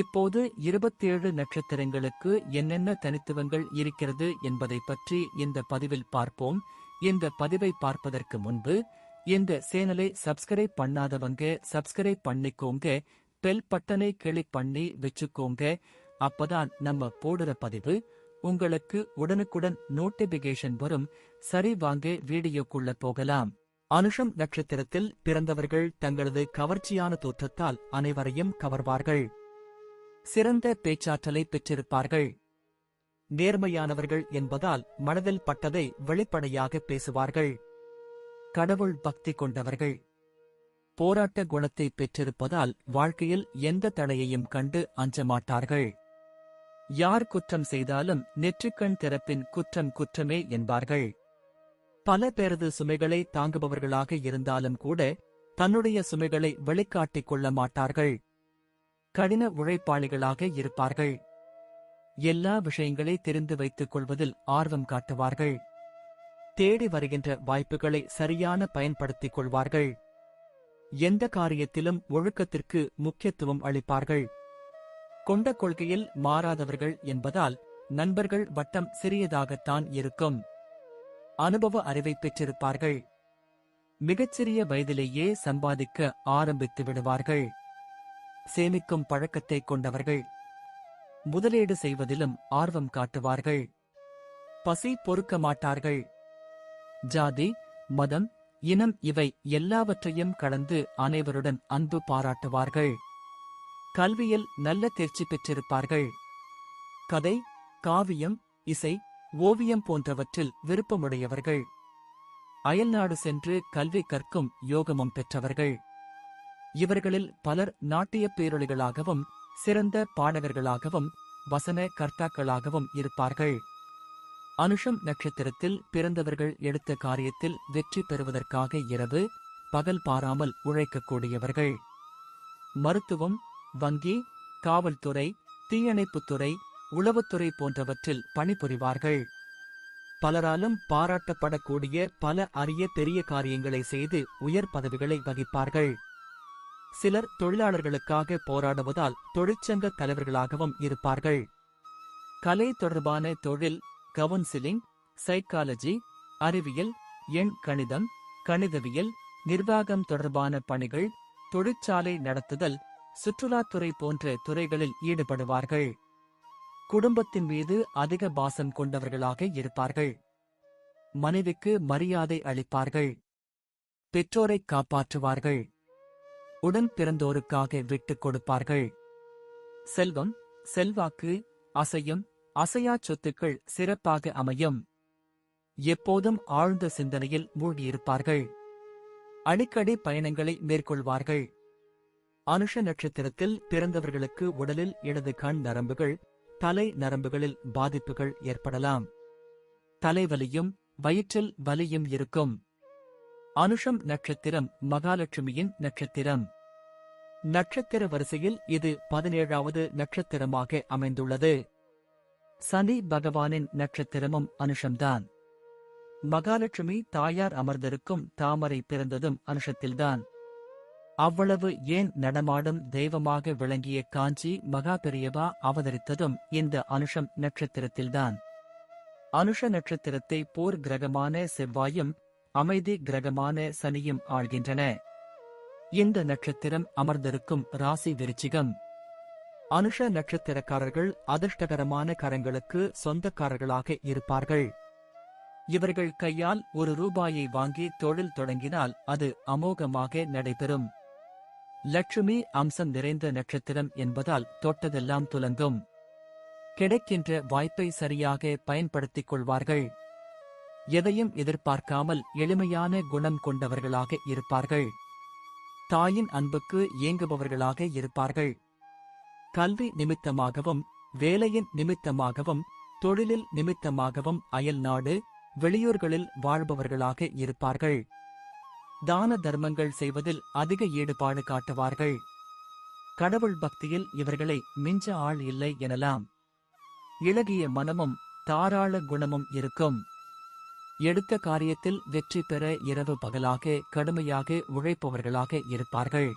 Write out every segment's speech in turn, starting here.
இப்போது இருபத்தேழு நட்சத்திரங்களுக்கு என்னென்ன தனித்துவங்கள் இருக்கிறது என்பதை பற்றி இந்த பதிவில் பார்ப்போம். இந்த பதிவை பார்ப்பதற்கு முன்பு இந்த சேனலை சப்ஸ்கிரைப் பண்ணாதவங்க சப்ஸ்கிரைப் பண்ணிக்கோங்க. பெல் பட்டனை கிளிக் பண்ணி வச்சுக்கோங்க. அப்பதான் நம்ம போடுற பதிவு உங்களுக்கு உடனுக்குடன் நோட்டிபிகேஷன் வரும். சரி வாங்க வீடியோக்குள்ள போகலாம். அனுஷம் நட்சத்திரத்தில் பிறந்தவர்கள் தங்களது கவர்ச்சியான தோற்றத்தால் அனைவரையும் கவர்வார்கள். சிறந்த பேச்சாற்றலை பெற்றிருப்பார்கள். நேர்மையானவர்கள் என்பதால் மனதில் பட்டதை வெளிப்படையாக பேசுவார்கள். கடவுள் பக்தி கொண்டவர்கள். போராட்ட குணத்தை பெற்றிருப்பதால் வாழ்க்கையில் எந்த தடையையும் கண்டு அஞ்ச மாட்டார்கள். யார் குற்றம் செய்தாலும் நெற்றிக்கண் திறப்பின் குற்றம் குற்றமே என்பார்கள். பல பேரது சுமைகளை தாங்குபவர்களாக இருந்தாலும் கூட தன்னுடைய சுமைகளை வெளிக்காட்டிக் கொள்ள மாட்டார்கள். கடின உழைப்பாளிகளாக இருப்பார்கள். எல்லா விஷயங்களை தெரிந்து வைத்துக் கொள்வதில் ஆர்வம் காட்டுவார்கள். தேடி வருகின்ற வாய்ப்புகளை சரியான பயன்படுத்திக் கொள்வார்கள். எந்த காரியத்திலும் ஒழுக்கத்திற்கு முக்கியத்துவம் அளிப்பார்கள். கொண்ட கொள்கையில் மாறாதவர்கள் என்பதால் நண்பர்கள் வட்டம் சிறியதாகத்தான் இருக்கும். அனுபவ அறிவை பெற்றிருப்பார்கள். மிகச்சிறிய வயதிலேயே சம்பாதிக்க ஆரம்பித்து விடுவார்கள். சேமிக்கும் பழக்கத்தை கொண்டவர்கள். முதலீடு செய்வதிலும் ஆர்வம் காட்டுவார்கள். பசி பொறுக்க மாட்டார்கள். ஜாதி மதம் இனம் இவை எல்லாவற்றையும் கலந்து அனைவருடன் அன்பு பாராட்டுவார்கள். கல்வியில் நல்ல தேர்ச்சி பெற்றிருப்பார்கள். கதை காவியம் இசை ஓவியம் போன்றவற்றில் விருப்பமுடையவர்கள். அயல்நாடு சென்று கல்வி கற்கும் யோகமும் பெற்றவர்கள். இவர்களில் பலர் நாட்டிய பேரொழிகளாகவும் சிறந்த பாடகர்களாகவும் வசன கர்த்தாக்களாகவும் இருப்பார்கள். அனுஷம் நட்சத்திரத்தில் பிறந்தவர்கள் எடுத்த காரியத்தில் வெற்றி பெறுவதற்காக இரவு பகல் பாராமல் உழைக்கக்கூடியவர்கள். மருத்துவம் வங்கி காவல்துறை தீயணைப்புத்துறை உளவுத்துறை போன்றவற்றில் பணிபுரிவார்கள். பலராலும் பாராட்டப்படக்கூடிய பல அரிய பெரிய காரியங்களை செய்து உயர் பதவிகளை வகிப்பார்கள். சிலர் தொழிலாளர்களுக்காக போராடுவதால் தொழிற்சங்க தலைவர்களாகவும் இருப்பார்கள். கலை தொடர்பான தொழில் கவுன்சிலிங் சைக்காலஜி அறிவியல் எண் கணிதம் கணிதவியல் நிர்வாகம் தொடர்பான பணிகள் தொழிற்சாலை நடத்துதல் சுற்றுலாத்துறை போன்ற துறைகளில் ஈடுபடுவார்கள். குடும்பத்தின் மீது அதிக பாசம் கொண்டவர்களாக இருப்பார்கள். மனைவிக்கு மரியாதை அளிப்பார்கள். பெற்றோரை காப்பாற்றுவார்கள். உடன் பிறந்தோருக்காக விட்டுக் கொடுப்பார்கள். செல்வம் செல்வாக்கு அசையும் அசையா சொத்துக்கள் சிறப்பாக அமையும். எப்போதும் ஆழ்ந்த சிந்தனையில் மூழ்கியிருப்பார்கள். அடிக்கடி பயணங்களை மேற்கொள்வார்கள். அனுஷ நட்சத்திரத்தில் பிறந்தவர்களுக்கு உடலில் இடது கண் நரம்புகள் தலை நரம்புகளில் பாதிப்புகள் ஏற்படலாம். தலைவலியும் வயிற்றில் வலியும் இருக்கும். அனுஷம் நட்சத்திரம் மகாலட்சுமியின் நட்சத்திரம். நட்சத்திர வரிசையில் இது பதினேழாவது நட்சத்திரமாக அமைந்துள்ளது. சனி பகவானின் நட்சத்திரமும் அனுஷம்தான். மகாலட்சுமி தாயார் அமர்ந்திருக்கும் தாமரை பிறந்ததும் அனுஷத்தில்தான். அவ்வளவு ஏன் நடமாடும் தெய்வமாக விளங்கிய காஞ்சி மகா பெரியவா அவதரித்ததும் இந்த அனுஷம் நட்சத்திரத்தில்தான். அனுஷ நட்சத்திரத்தை போர் கிரகமான செவ்வாயும் அமைதி கிரகமான சனியும் ஆள்கின்றன. இந்த நட்சத்திரம் அமர்ந்திருக்கும் ராசி விருச்சிகம்? அனுஷ நட்சத்திரக்காரர்கள் அதிர்ஷ்டகரமான கரங்களுக்கு சொந்தக்காரர்களாக இருப்பார்கள். இவர்கள் கையால் ஒரு ரூபாயை வாங்கி தொழில் தொடங்கினால் அது அமோகமாக நடைபெறும். லட்சுமி அம்சம் நிறைந்த நட்சத்திரம் என்பதால் தொட்டதெல்லாம் துலங்கும். கிடைக்கின்ற வாய்ப்பை சரியாக பயன்படுத்திக் கொள்வார்கள். எதையும் எதிர்பார்க்காமல் எளிமையான குணம் கொண்டவர்களாக இருப்பார்கள். தாயின் அன்புக்கு ஏங்குபவர்களாக இருப்பார்கள். கல்வி நிமித்தமாகவும் வேலையின் நிமித்தமாகவும் தொழிலில் நிமித்தமாகவும் அயல் நாடு வெளியூர்களில் வாழ்பவர்களாக இருப்பார்கள். தான தர்மங்கள் செய்வதில் அதிக ஈடுபாடு காட்டுவார்கள். கடவுள் பக்தியில் இவர்களை மிஞ்ச ஆள் இல்லை எனலாம். இளகிய மனமும் தாராள குணமும் இருக்கும். எடுத்த காரியத்தில் வெற்றி பெற இரவு பகலாக கடுமையாக உழைப்பவர்களாக இருப்பார்கள்.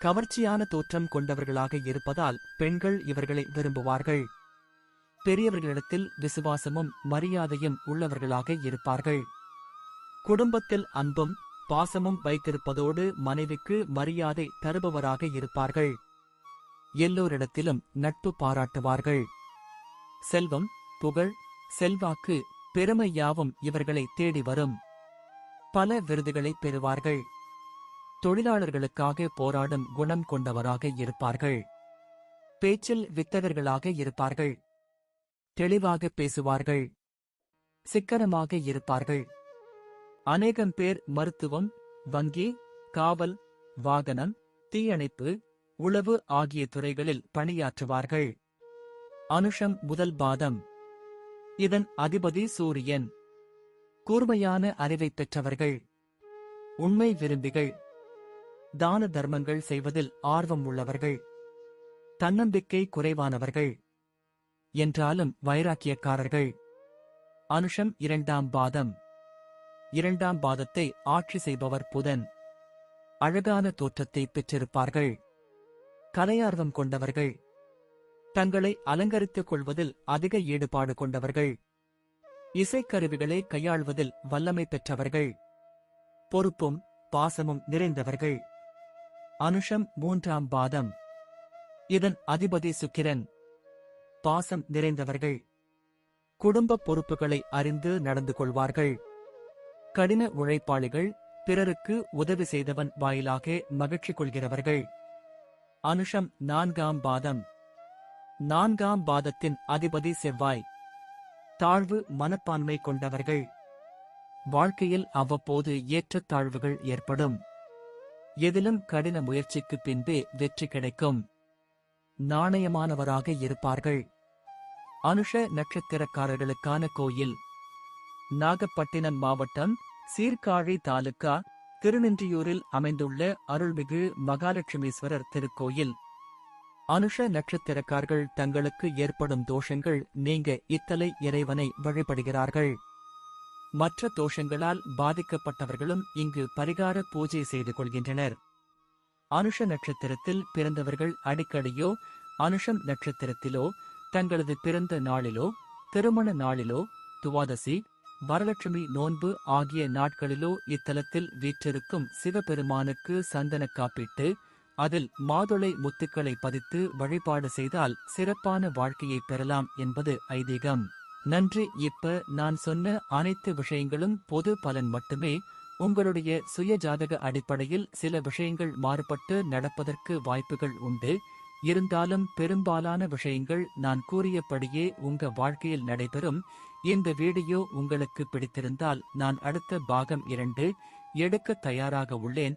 கவர்ச்சியான தோற்றம் கொண்டவர்களாக இருப்பதால் பெண்கள் இவர்களை விரும்புவார்கள். பெரியவர்களிடத்தில் விசுவாசமும் மரியாதையும் உள்ளவர்களாக இருப்பார்கள். குடும்பத்தில் அன்பும் பாசமும் வைத்திருப்பதோடு மனைவிக்கு மரியாதை தருபவராக இருப்பார்கள். எல்லோரிடத்திலும் நட்பு பாராட்டுவார்கள். செல்வம் புகழ் செல்வாக்கு பெருமை யாவும் இவர்களை தேடி வரும். பல விருதுகளை பெறுவார்கள். தொழிலாளர்களுக்காக போராடும் குணம் கொண்டவராக இருப்பார்கள். பேச்சில் வித்தகர்களாக இருப்பார்கள். தெளிவாக பேசுவார்கள். சிக்கனமாக இருப்பார்கள். அநேகம் பேர் மருத்துவம் வங்கி காவல் வாகனம் தீயணைப்பு உளவு ஆகிய துறைகளில் பணியாற்றுவார்கள். அனுஷம் முதல் பாதம். இதன் அதிபதி சூரியன். கூர்மையான அறிவை பெற்றவர்கள். உண்மை விரும்பிகள். தான தர்மங்கள் செய்வதில் ஆர்வம் உள்ளவர்கள். தன்னம்பிக்கை குறைவானவர்கள். என்றாலும் வைராக்கியக்காரர்கள். அனுஷம் இரண்டாம் பாதம். இரண்டாம் பாதத்தை ஆட்சி செய்பவர் புதன். அழகான தோற்றத்தை பெற்றிருப்பார்கள். கலையார்வம் கொண்டவர்கள். தங்களை அலங்கரித்துக் கொள்வதில் அதிக ஈடுபாடு கொண்டவர்கள். இசைக்கருவிகளை கையாள்வதில் வல்லமை பெற்றவர்கள். பொறுப்பும் பாசமும் நிறைந்தவர்கள். அனுஷம் மூன்றாம் பாதம். இதன் அதிபதி சுக்கிரன். பாசம் நிறைந்தவர்கள். குடும்ப பொறுப்புகளை அறிந்து நடந்து கொள்வார்கள். கடின உழைப்பாளிகள் பிறருக்கு உதவி செய்தவன் வாயிலாக மகிழ்ச்சி கொள்கிறவர்கள். அனுஷம் நான்காம் பாதம். நான்காம் பாதத்தின் அதிபதி செவ்வாய். தாழ்வு மனப்பான்மை கொண்டவர்கள். வாழ்க்கையில் அவ்வப்போது ஏற்றத்தாழ்வுகள் ஏற்படும். எதிலும் கடின முயற்சிக்கு பின்பே வெற்றி கிடைக்கும். நாணயமானவராக இருப்பார்கள். அனுஷ நட்சத்திரக்காரர்களுக்கான கோயில். நாகப்பட்டினம் மாவட்டம் சீர்காழி தாலுகா திருநின்றியூரில் அமைந்துள்ள அருள்மிகு மகாலட்சுமீஸ்வரர் திருக்கோயில். அனுஷ நட்சத்திரக்காரர்கள் தங்களுக்கு ஏற்படும் தோஷங்கள் நீங்க இத்தலை இறைவனை வழிபடுகிறார்கள். மற்ற தோஷங்களால் பாதிக்கப்பட்டவர்களும் இங்கு பரிகார பூஜை செய்து கொள்கின்றனர். அனுஷ நட்சத்திரத்தில் பிறந்தவர்கள் அடிக்கடியோ அனுஷம் நட்சத்திரத்திலோ தங்களது பிறந்த நாளிலோ திருமண நாளிலோ துவாதசி வரலட்சுமி நோன்பு ஆகிய நாட்களிலோ இத்தலத்தில் வீற்றிருக்கும் சிவபெருமானுக்கு சந்தன காப்பிட்டு அதில் மாதுளை முத்துக்களை பதித்து வழிபாடு செய்தால் சிறப்பான வாழ்க்கையை பெறலாம் என்பது ஐதீகம். நன்றி. இப்ப நான் சொன்ன அனைத்து விஷயங்களும் பொது பலன் மட்டுமே. உங்களுடைய சுய ஜாதக அடிப்படையில் சில விஷயங்கள் மாறுபட்டு நடப்பதற்கு வாய்ப்புகள் உண்டு. இருந்தாலும் பெரும்பாலான விஷயங்கள் நான் கூறியபடியே உங்க வாழ்க்கையில் நடைபெறும். இந்த வீடியோ உங்களுக்கு பிடித்திருந்தால் நான் அடுத்த பாகம் இரண்டு எடுக்க தயாராக உள்ளேன்.